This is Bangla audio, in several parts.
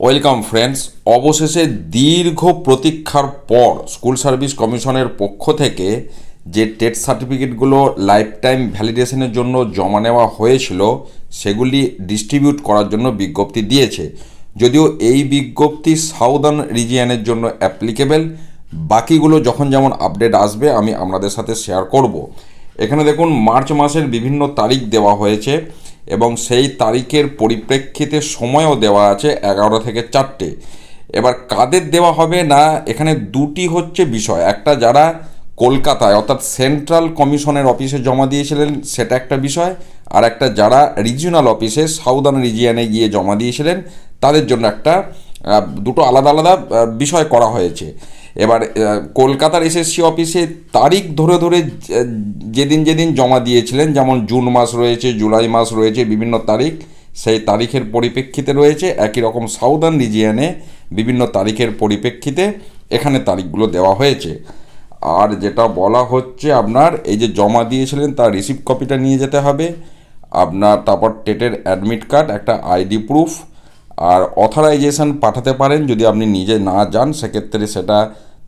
ওয়েলকাম ফ্রেন্ডস অবশেষে দীর্ঘ প্রতীক্ষার পর স্কুল সার্ভিস কমিশনের পক্ষ থেকে যে টেট সার্টিফিকেটগুলো লাইফ টাইম ভ্যালিডেশনের জন্য জমা নেওয়া হয়েছিল, সেগুলি ডিস্ট্রিবিউট করার জন্য বিজ্ঞপ্তি দিয়েছে। যদিও এই বিজ্ঞপ্তি সাউদার্ন রিজিয়ানের জন্য অ্যাপ্লিকেবেল, বাকিগুলো যখন যেমন আপডেট আসবে, আমি আপনাদের সাথে শেয়ার করব। এখানে দেখুন, মার্চ মাসের বিভিন্ন তারিখ দেওয়া হয়েছে। এবং সেই তারিখের পরিপ্রেক্ষিতে সময়ও দেওয়া আছে এগারো থেকে চারটে। এবার কাদের দেওয়া হবে না, এখানে দুটি হচ্ছে বিষয়। একটা যারা কলকাতায়, অর্থাৎ সেন্ট্রাল কমিশনের অফিসে জমা দিয়েছিলেন, সেটা একটা বিষয়। আর একটা যারা রিজিওনাল অফিসে, সাউদার্ন রিজিয়ানে গিয়ে জমা দিয়েছিলেন, তাদের জন্য একটা দুটো আলাদা আলাদা বিষয় করা হয়েছে। এবার কলকাতার এসএসসি অফিসে তারিখ ধরে ধরে যেদিন যেদিন জমা দিয়েছিলেন, যেমন জুন মাস রয়েছে, জুলাই মাস রয়েছে, বিভিন্ন তারিখ, সেই তারিখের পরিপ্রেক্ষিতে রয়েছে, একই রকম সাউদার্ন রিজিয়নে বিভিন্ন তারিখের পরিপ্রেক্ষিতে এখানে তারিখগুলো দেওয়া হয়েছে। আর যেটা বলা হচ্ছে আপনার, এই যে জমা দিয়েছিলেন, তার রিসিপ্ট কপিটা নিয়ে যেতে হবে। আপনার তারপর টেটের অ্যাডমিট কার্ড একটা আইডি প্রুফ আর অথরাইজেশন পাঠাতে পারেন, যদি আপনি নিজে না যান, সেক্ষেত্রে সেটা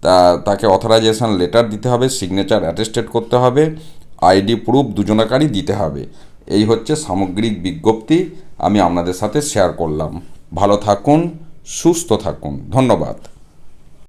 তা- তাকে অথরাইজেশান লেটার দিতে হবে সিগনেচার অ্যাটেস্টেড করতে হবে আইডি প্রুফ দুজনাকারই দিতে হবে। এই হচ্ছে সামগ্রিক বিজ্ঞপ্তি, আমি আপনাদের সাথে শেয়ার করলাম। ভালো থাকুন, সুস্থ থাকুন। ধন্যবাদ।